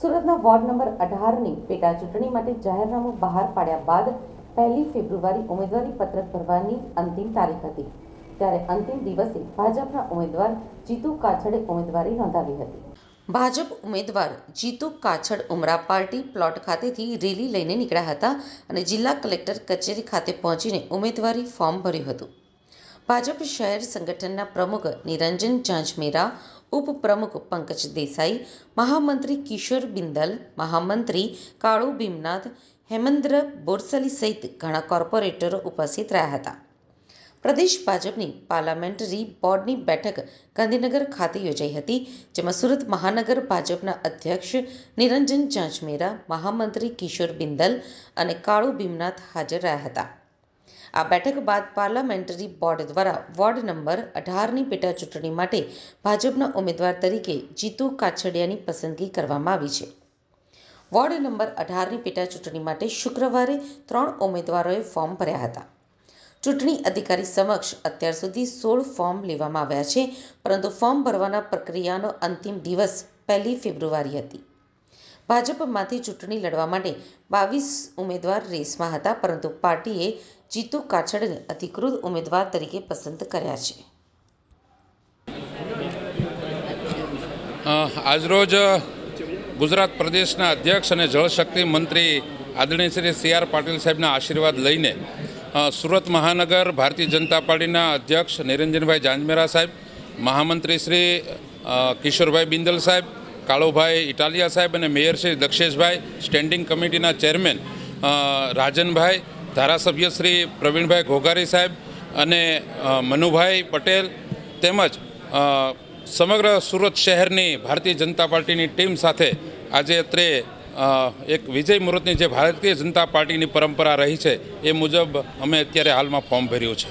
સુરતના ward number અઢારની પેટા ચૂંટણી માટે જાહેરનામું બહાર પાડ્યા બાદ પહેલી ફેબ્રુઆરી ઉમેદવારી પત્રક ભરવાની અંતિમ તારીખ હતી. ત્યારે અંતિમ દિવસે ભાજપના ઉમેદવાર જીતુ કાછડે ઉમેદવારી નોંધાવી હતી. ભાજપ ઉમેદવાર જીતુ કાછડ ઉમરા પાર્ટી પ્લોટ ખાતેથી રેલી લઈને નીકળ્યા હતા અને જિલ્લા કલેક્ટર કચેરી ખાતે પહોંચીને ઉમેદવારી ફોર્મ ભર્યું હતું. ભાજપ શહેર સંગઠનના પ્રમુખ નિરંજન ઝાંઝમેરા ઉપપ્રમુખ પંકજ દેસાઈ, મહામંત્રી કિશોર બિંદલ, મહામંત્રી કાળુ ભીમનાથ, હેમંદ્ર બોરસલી સહિત ઘણા કોર્પોરેટરો ઉપસ્થિત રહ્યા હતા. પ્રદેશ ભાજપની પાર્લામેન્ટરી બોર્ડની બેઠક ગાંધીનગર ખાતે યોજાઈ હતી, જેમાં સુરત મહાનગર ભાજપના અધ્યક્ષ નિરંજન ઝાંઝમેરા મહામંત્રી કિશોર બિંદલ અને કાળુ ભીમનાથ હાજર રહ્યા હતા. આ બેઠક બાદ પાર્લામેન્ટરી બોર્ડ દ્વારા વોર્ડ નંબર અઢારની પેટા ચૂંટણી માટે ભાજપના ઉમેદવાર તરીકે જીતુ કાછડિયાની પસંદગી કરવામાં આવી છે. વોર્ડ નંબર અઢારની પેટા ચૂંટણી માટે શુક્રવારે ત્રણ ઉમેદવારોએ ફોર્મ ભર્યા હતા. ચૂંટણી અધિકારી સમક્ષ અત્યાર સુધી સોળ ફોર્મ લેવામાં આવ્યા છે, પરંતુ ફોર્મ ભરવાના પ્રક્રિયાનો અંતિમ દિવસ પહેલી ફેબ્રુઆરી હતી. ભાજપમાંથી ચૂંટણી લડવા માટે બાવીસ ઉમેદવાર રેસમાં હતા, પરંતુ પાર્ટીએ જીતુ કાછડને અધિકૃત ઉમેદવાર તરીકે પસંદ કર્યા છે. આજરોજ ગુજરાત પ્રદેશના અધ્યક્ષ અને જળશક્તિ મંત્રી આદરણીય શ્રી સી આર પાટીલ સાહેબના આશીર્વાદ લઈને સુરત મહાનગર ભારતીય જનતા પાર્ટીના અધ્યક્ષ નિરંજનભાઈ જાંજમેરા સાહેબ, મહામંત્રી શ્રી કિશોરભાઈ બિંદલ સાહેબ કાળુભાઈ ઇટાલિયા સાહેબ અને મેયર શ્રી દક્ષેશભાઈ સ્ટેન્ડિંગ કમિટીના ચેરમેન રાજનભાઈ, ધારાસભ્ય શ્રી પ્રવીણભાઈ ઘોઘારી સાહેબ અને મનુભાઈ પટેલ તેમજ સમગ્ર સુરત શહેરની ભારતીય જનતા પાર્ટીની ટીમ સાથે આજે અત્રે એક વિજય મુહૂર્તની જે ભારતીય જનતા પાર્ટીની પરંપરા રહી છે એ મુજબ અમે અત્યારે હાલમાં ફોર્મ ભર્યું છે.